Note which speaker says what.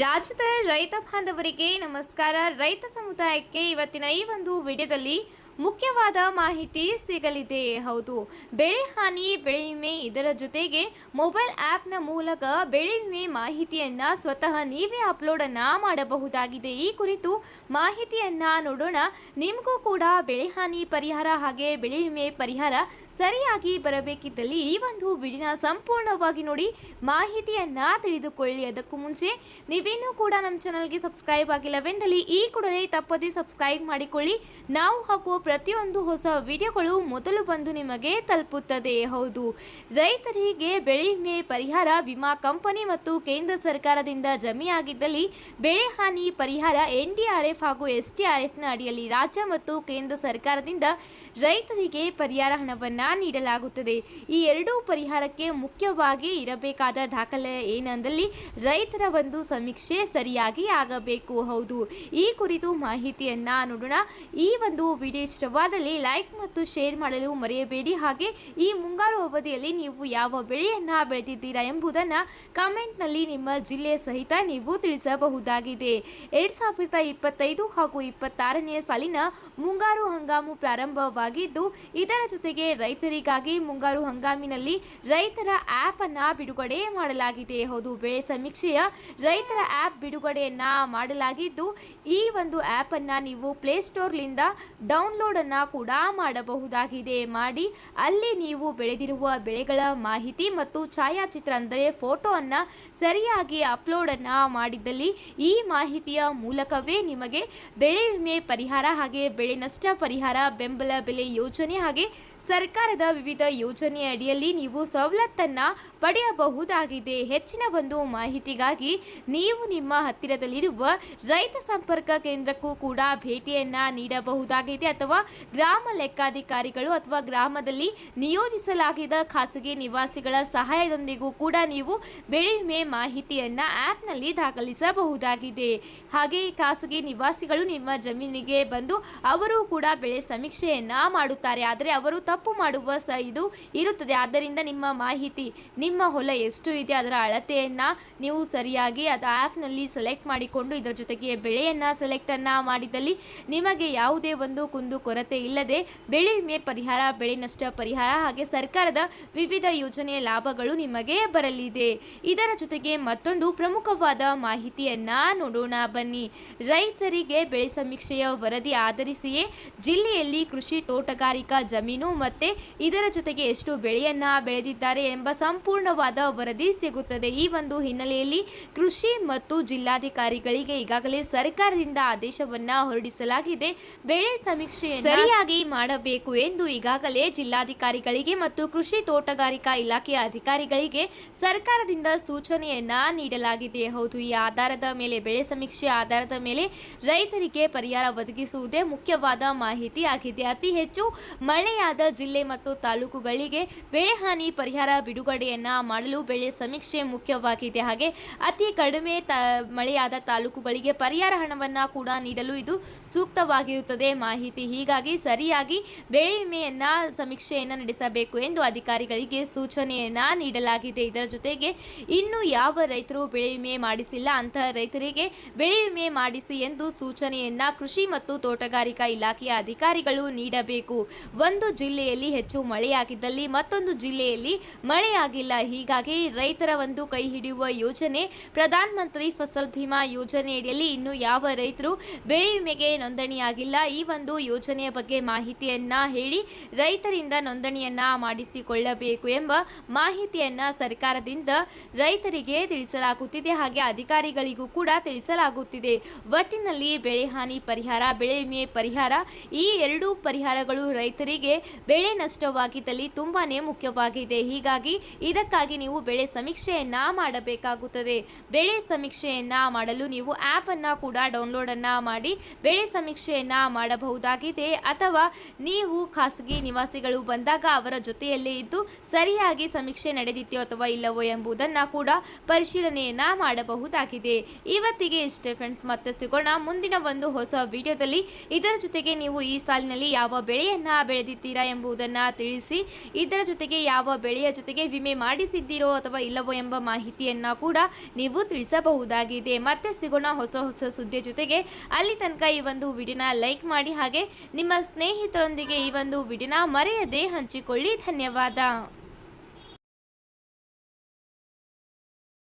Speaker 1: ರಾಜ್ಯದ ರೈತ ಬಾಂಧವರಿಗೆ ನಮಸ್ಕಾರ. ರೈತ ಸಮುದಾಯಕ್ಕೆ ಇವತ್ತಿನ ಈ ಒಂದು ವಿಡಿಯೋದಲ್ಲಿ ಮುಖ್ಯವಾದ ಮಾಹಿತಿ ಸಿಗಲಿದೆ. ಹೌದು, ಬೆಳೆ ಹಾನಿ, ಬೆಳೆ ವಿಮೆ ಇದರ ಜೊತೆಗೆ ಮೊಬೈಲ್ ಆ್ಯಪ್ನ ಮೂಲಕ ಬೆಳೆ ವಿಮೆ ಮಾಹಿತಿಯನ್ನು ಸ್ವತಃ ನೀವೇ ಅಪ್ಲೋಡನ್ನು ಮಾಡಬಹುದಾಗಿದೆ. ಈ ಕುರಿತು ಮಾಹಿತಿಯನ್ನು ನೋಡೋಣ. ನಿಮಗೂ ಕೂಡ ಬೆಳೆ ಹಾನಿ ಪರಿಹಾರ ಹಾಗೆ ಬೆಳೆ ವಿಮೆ ಪರಿಹಾರ ಸರಿಯಾಗಿ ಬರಬೇಕಿದ್ದಲ್ಲಿ ಈ ಒಂದು ವಿಡಿಯೋನ ಸಂಪೂರ್ಣವಾಗಿ ನೋಡಿ ಮಾಹಿತಿಯನ್ನು ತಿಳಿದುಕೊಳ್ಳಿ. ಅದಕ್ಕೂ ಮುಂಚೆ ನೀವೇನೂ ಕೂಡ ನಮ್ಮ ಚಾನಲ್ಗೆ ಸಬ್ಸ್ಕ್ರೈಬ್ ಆಗಿಲ್ಲವೆಂದಲ್ಲಿ ಈ ಕೂಡಲೇ ತಪ್ಪದೇ ಸಬ್ಸ್ಕ್ರೈಬ್ ಮಾಡಿಕೊಳ್ಳಿ. ನಾವು ಹಾಕುವ ಪ್ರತಿಯೊಂದು ಹೊಸ ವಿಡಿಯೋಗಳು ಮೊದಲು ಬಂದು ನಿಮಗೆ ತಲುಪುತ್ತದೆ. ಹೌದು. ರೈತರಿಗೆ ಬೆಳೆ ವಿಮೆ ಪರಿಹಾರ, ವಿಮಾ ಕಂಪನಿ ಮತ್ತು ಕೇಂದ್ರ ಸರ್ಕಾರದಿಂದ ಜಮೆಯಾಗಿದ್ದಲ್ಲಿ ಬೆಳೆ ಹಾನಿ ಪರಿಹಾರ ಎನ್ ಹಾಗೂ ಎಸ್ ಟಿ ಅಡಿಯಲ್ಲಿ ರಾಜ್ಯ ಮತ್ತು ಕೇಂದ್ರ ಸರ್ಕಾರದಿಂದ ರೈತರಿಗೆ ಪರಿಹಾರ ಹಣವನ್ನು ನೀಡಲಾಗುತ್ತದೆ. ಈ ಎರಡೂ ಪರಿಹಾರಕ್ಕೆ ಮುಖ್ಯವಾಗಿ ಇರಬೇಕಾದ ದಾಖಲೆ ಏನಂದಲ್ಲಿ ರೈತರ ಒಂದು ಸಮೀಕ್ಷೆ ಸರಿಯಾಗಿ ಆಗಬೇಕು. ಹೌದು. ಈ ಕುರಿತು ಮಾಹಿತಿಯನ್ನ ನೋಡೋಣ. ಈ ಒಂದು ವಿಡಿಯೋ ಇಷ್ಟವಾದಲ್ಲಿ ಲೈಕ್ ಮತ್ತು ಶೇರ್ ಮಾಡಲು ಮರೆಯಬೇಡಿ. ಹಾಗೆ ಈ ಮುಂಗಾರು ಅವಧಿಯಲ್ಲಿ ನೀವು ಯಾವ ಬೆಳೆಯನ್ನ ಬೆಳೆದಿದ್ದೀರಾ ಎಂಬುದನ್ನು ಕಮೆಂಟ್ನಲ್ಲಿ ನಿಮ್ಮ ಜಿಲ್ಲೆ ಸಹಿತ ನೀವು ತಿಳಿಸಬಹುದಾಗಿದೆ. ಎರಡ್ ಸಾವಿರದ ಇಪ್ಪತ್ತೈದು ಹಾಗೂ ಇಪ್ಪತ್ತಾರನೇ ಸಾಲಿನ ಮುಂಗಾರು ಹಂಗಾಮು ಪ್ರಾರಂಭವಾಗಿದ್ದು, ಇದರ ಜೊತೆಗೆ ರೈತರಿಗಾಗಿ ಮುಂಗಾರು ಹಂಗಾಮಿನಲ್ಲಿ ರೈತರ ಆ್ಯಪ್ ಅನ್ನು ಬಿಡುಗಡೆ ಮಾಡಲಾಗಿದೆ. ಹೌದು, ಬೆಳೆ ಸಮೀಕ್ಷೆಯ ರೈತರ ಆ್ಯಪ್ ಬಿಡುಗಡೆಯನ್ನ ಮಾಡಲಾಗಿದ್ದು, ಈ ಒಂದು ಆ್ಯಪ್ ಅನ್ನ ನೀವು ಪ್ಲೇಸ್ಟೋರ್ಲಿಂದ ಡೌನ್ಲೋಡ್ ಅನ್ನ ಕೂಡ ಮಾಡಬಹುದಾಗಿದೆ. ಮಾಡಿ, ಅಲ್ಲಿ ನೀವು ಬೆಳೆದಿರುವ ಬೆಳೆಗಳ ಮಾಹಿತಿ ಮತ್ತು ಛಾಯಾಚಿತ್ರ ಅಂದರೆ ಫೋಟೋ ಅನ್ನ ಸರಿಯಾಗಿ ಅಪ್ಲೋಡ್ ಅನ್ನ ಮಾಡಿದ್ದಲ್ಲಿ ಈ ಮಾಹಿತಿಯ ಮೂಲಕವೇ ನಿಮಗೆ ಬೆಳೆ ವಿಮೆ ಪರಿಹಾರ ಹಾಗೆ ಬೆಳೆ ನಷ್ಟ ಪರಿಹಾರ, ಬೆಂಬಲ ಬೆಲೆ ಯೋಜನೆ ಹಾಗೆ ಸರ್ಕಾರದ ವಿವಿಧ ಯೋಜನೆಯ ಅಡಿಯಲ್ಲಿ ನೀವು ಸವಲತ್ತನ್ನ ಪಡೆಯಬಹುದಾಗಿದೆ. ಹೆಚ್ಚಿನ ಒಂದು ಮಾಹಿತಿಗಾಗಿ ನೀವು ನಿಮ್ಮ ಹತ್ತಿರದಲ್ಲಿರುವ ರೈತ ಸಂಪರ್ಕ ಕೇಂದ್ರಕ್ಕೂ ಕೂಡ ಭೇಟಿಯನ್ನ ನೀಡಬಹುದಾಗಿದೆ. ಅಥವಾ ಗ್ರಾಮ ಲೆಕ್ಕಾಧಿಕಾರಿಗಳು ಅಥವಾ ಗ್ರಾಮದಲ್ಲಿ ನಿಯೋಜಿಸಲಾಗಿದ್ದ ಖಾಸಗಿ ನಿವಾಸಿಗಳ ಸಹಾಯದೊಂದಿಗೂ ಕೂಡ ನೀವು ಬೆಳೆ ವಿಮೆ ಮಾಹಿತಿಯನ್ನ ಆ್ಯಪ್ನಲ್ಲಿ ದಾಖಲಿಸಬಹುದಾಗಿದೆ. ಹಾಗೆ ಖಾಸಗಿ ನಿವಾಸಿಗಳು ನಿಮ್ಮ ಜಮೀನಿಗೆ ಬಂದು ಅವರು ಕೂಡ ಬೆಳೆ ಸಮೀಕ್ಷೆಯನ್ನ ಮಾಡುತ್ತಾರೆ. ಆದರೆ ಅವರು ತಪ್ಪು ಮಾಡುವ ಸ ಇದು ಇರುತ್ತದೆ. ಆದ್ದರಿಂದ ನಿಮ್ಮ ಮಾಹಿತಿ, ನಿಮ್ಮ ಹೊಲ ಎಷ್ಟು ಇದೆ, ಅದರ ಅಳತೆಯನ್ನು ನೀವು ಸರಿಯಾಗಿ ಅದು ಆ್ಯಪ್ನಲ್ಲಿ ಸೆಲೆಕ್ಟ್ ಮಾಡಿಕೊಂಡು ಇದರ ಜೊತೆಗೆ ಬೆಳೆಯನ್ನ ಸೆಲೆಕ್ಟ್ ಅನ್ನ ಮಾಡಿದಲ್ಲಿ ನಿಮಗೆ ಯಾವುದೇ ಒಂದು ಕುಂದು ಕೊರತೆ ಇಲ್ಲದೆ ಬೆಳೆ ವಿಮೆ ಪರಿಹಾರ, ಬೆಳೆ ನಷ್ಟ ಪರಿಹಾರ ಹಾಗೆ ಸರ್ಕಾರದ ವಿವಿಧ ಯೋಜನೆಯ ಲಾಭಗಳು ನಿಮಗೆ ಬರಲಿದೆ. ಇದರ ಜೊತೆಗೆ ಮತ್ತೊಂದು ಪ್ರಮುಖವಾದ ಮಾಹಿತಿಯನ್ನ ನೋಡೋಣ ಬನ್ನಿ. ರೈತರಿಗೆ ಬೆಳೆ ಸಮೀಕ್ಷೆಯ ವರದಿ ಆಧರಿಸಿಯೇ ಜಿಲ್ಲೆಯಲ್ಲಿ ಕೃಷಿ ತೋಟಗಾರಿಕಾ ಜಮೀನು ಮತ್ತೆ ಇದರ ಜೊತೆಗೆ ಎಷ್ಟು ಬೆಳೆಯನ್ನ ಬೆಳೆದಿದ್ದಾರೆ ಎಂಬ ಸಂಪೂರ್ಣವಾದ ವರದಿ ಸಿಗುತ್ತದೆ. ಈ ಒಂದು ಹಿನ್ನೆಲೆಯಲ್ಲಿ ಕೃಷಿ ಮತ್ತು ಜಿಲ್ಲಾಧಿಕಾರಿಗಳಿಗೆ ಈಗಾಗಲೇ ಸರ್ಕಾರದಿಂದ ಆದೇಶವನ್ನ ಹೊರಡಿಸಲಾಗಿದೆ. ಬೆಳೆ ಸಮೀಕ್ಷೆ ಸರಿಯಾಗಿ ಮಾಡಬೇಕು ಎಂದು ಈಗಾಗಲೇ ಜಿಲ್ಲಾಧಿಕಾರಿಗಳಿಗೆ ಮತ್ತು ಕೃಷಿ ತೋಟಗಾರಿಕಾ ಇಲಾಖೆಯ ಅಧಿಕಾರಿಗಳಿಗೆ ಸರ್ಕಾರದಿಂದ ಸೂಚನೆಯನ್ನ ನೀಡಲಾಗಿದೆ. ಹೌದು ಈ ಆಧಾರದ ಮೇಲೆ ಬೆಳೆ ಸಮೀಕ್ಷೆ ಆಧಾರದ ಮೇಲೆ ರೈತರಿಗೆ ಪರಿಹಾರ ಒದಗಿಸುವುದೇ ಮುಖ್ಯವಾದ ಮಾಹಿತಿ ಆಗಿದೆ. ಅತಿ ಹೆಚ್ಚು ಮಳೆಯಾದ ಜಿಲ್ಲೆ ಮತ್ತು ತಾಲೂಕುಗಳಿಗೆ ಬೆಳೆ ಹಾನಿ ಪರಿಹಾರ ಬಿಡುಗಡೆಯನ್ನ ಮಾಡಲು ಬೆಳೆ ಸಮೀಕ್ಷೆ ಮುಖ್ಯವಾಗಿದೆ. ಹಾಗೆ ಅತಿ ಕಡಿಮೆ ಮಳೆಯಾದ ತಾಲೂಕುಗಳಿಗೆ ಪರಿಹಾರ ಹಣವನ್ನ ಕೂಡ ನೀಡಲು ಇದು ಸೂಕ್ತವಾಗಿರುತ್ತದೆ. ಮಾಹಿತಿ ಹೀಗಾಗಿ ಸರಿಯಾಗಿ ಬೆಳೆ ವಿಮೆಯನ್ನ ಸಮೀಕ್ಷೆಯನ್ನ ನಡೆಸಬೇಕು ಎಂದು ಅಧಿಕಾರಿಗಳಿಗೆ ಸೂಚನೆಯನ್ನ ನೀಡಲಾಗಿದೆ. ಇದರ ಜೊತೆಗೆ ಇನ್ನು ಯಾವ ರೈತರು ಬೆಳೆ ವಿಮೆ ಮಾಡಿಸಿಲ್ಲ ಅಂತಹ ರೈತರಿಗೆ ಬೆಳೆ ವಿಮೆ ಮಾಡಿಸಿ ಎಂದು ಸೂಚನೆಯನ್ನ ಕೃಷಿ ಮತ್ತು ತೋಟಗಾರಿಕಾ ಇಲಾಖೆಯ ಅಧಿಕಾರಿಗಳು ನೀಡಬೇಕು. ಒಂದು ಜಿಲ್ಲೆಯಲ್ಲಿ ಹೆಚ್ಚು ಮಳೆಯಾಗಿದ್ದಲ್ಲಿ ಮತ್ತೊಂದು ಜಿಲ್ಲೆಯಲ್ಲಿ ಮಳೆಯಾಗಿಲ್ಲ. ಹೀಗಾಗಿ ರೈತರ ಒಂದು ಕೈ ಹಿಡಿಯುವ ಯೋಜನೆ, ಪ್ರಧಾನ ಮಂತ್ರಿ ಫಸಲ್ ಭೀಮಾ ಯೋಜನೆಯಡಿಯಲ್ಲಿ ಇನ್ನು ಯಾವ ರೈತರು ಬೆಳೆ ವಿಮೆಗೆ ನೋಂದಣಿಯಾಗಿಲ್ಲ. ಈ ಒಂದು ಯೋಜನೆಯ ಬಗ್ಗೆ ಮಾಹಿತಿಯನ್ನ ಹೇಳಿ ರೈತರಿಂದ ನೋಂದಣಿಯನ್ನ ಮಾಡಿಸಿಕೊಳ್ಳಬೇಕು ಎಂಬ ಮಾಹಿತಿಯನ್ನ ಸರ್ಕಾರದಿಂದ ರೈತರಿಗೆ ತಿಳಿಸಲಾಗುತ್ತಿದೆ. ಹಾಗೆ ಅಧಿಕಾರಿಗಳಿಗೂ ಕೂಡ ತಿಳಿಸಲಾಗುತ್ತಿದೆ. ಒಟ್ಟಿನಲ್ಲಿ ಬೆಳೆ ಹಾನಿ ಪರಿಹಾರ, ಬೆಳೆ ವಿಮೆ ಪರಿಹಾರ ಈ ಎರಡೂ ಪರಿಹಾರಗಳು ರೈತರಿಗೆ ಬೆಳೆ ನಷ್ಟವಾಗಿದ್ದಲ್ಲಿ ತುಂಬಾನೇ ಮುಖ್ಯವಾಗಿದೆ. ಹೀಗಾಗಿ ಇದಕ್ಕಾಗಿ ನೀವು ಬೆಳೆ ಸಮೀಕ್ಷೆಯನ್ನ ಮಾಡಬೇಕಾಗುತ್ತದೆ. ಬೆಳೆ ಸಮೀಕ್ಷೆಯನ್ನ ಮಾಡಲು ನೀವು ಆ್ಯಪ್ ಅನ್ನ ಕೂಡ ಡೌನ್ಲೋಡ್ ಅನ್ನ ಮಾಡಿ ಬೆಳೆ ಸಮೀಕ್ಷೆಯನ್ನ ಮಾಡಬಹುದಾಗಿದೆ. ಅಥವಾ ನೀವು ಖಾಸಗಿ ನಿವಾಸಿಗಳು ಬಂದಾಗ ಅವರ ಜೊತೆಯಲ್ಲೇ ಇದ್ದು ಸರಿಯಾಗಿ ಸಮೀಕ್ಷೆ ನಡೆದಿದೆಯೋ ಅಥವಾ ಇಲ್ಲವೋ ಎಂಬುದನ್ನ ಕೂಡ ಪರಿಶೀಲನೆಯನ್ನ ಮಾಡಬಹುದಾಗಿದೆ. ಇವತ್ತಿಗೆ ಇಷ್ಟೇ ಫ್ರೆಂಡ್ಸ್ ಮತ್ತೆ ಸಿಗೋಣ ಮುಂದಿನ ಒಂದು ಹೊಸ ವಿಡಿಯೋದಲ್ಲಿ ಇದರ ಜೊತೆಗೆ ನೀವು ಈ ಸಾಲಿನಲ್ಲಿ ಯಾವ ಬೆಳೆಯನ್ನ ಬೆಳೆದಿದ್ದೀರಾ ಎಂಬ ಎಂಬುದನ್ನು ತಿಳಿಸಿ ಇದರ ಜೊತೆಗೆ ಯಾವ ಬೆಳೆಯ ಜೊತೆಗೆ ವಿಮೆ ಮಾಡಿಸಿದ್ದೀರೋ ಅಥವಾ ಇಲ್ಲವೋ ಎಂಬ ಮಾಹಿತಿಯನ್ನು ಕೂಡ ನೀವು ತಿಳಿಸಬಹುದಾಗಿದೆ. ಮತ್ತೆ ಸಿಗೋಣ ಹೊಸ ಹೊಸ ಸುದ್ದಿಯ ಜೊತೆಗೆ. ಅಲ್ಲಿ ತನಕ ಈ ಒಂದು ವಿಡಿಯೋನ ಲೈಕ್ ಮಾಡಿ ಹಾಗೆ ನಿಮ್ಮ ಸ್ನೇಹಿತರೊಂದಿಗೆ ಈ ಒಂದು ವಿಡಿಯೋನ ಮರೆಯದೆ ಹಂಚಿಕೊಳ್ಳಿ. ಧನ್ಯವಾದ.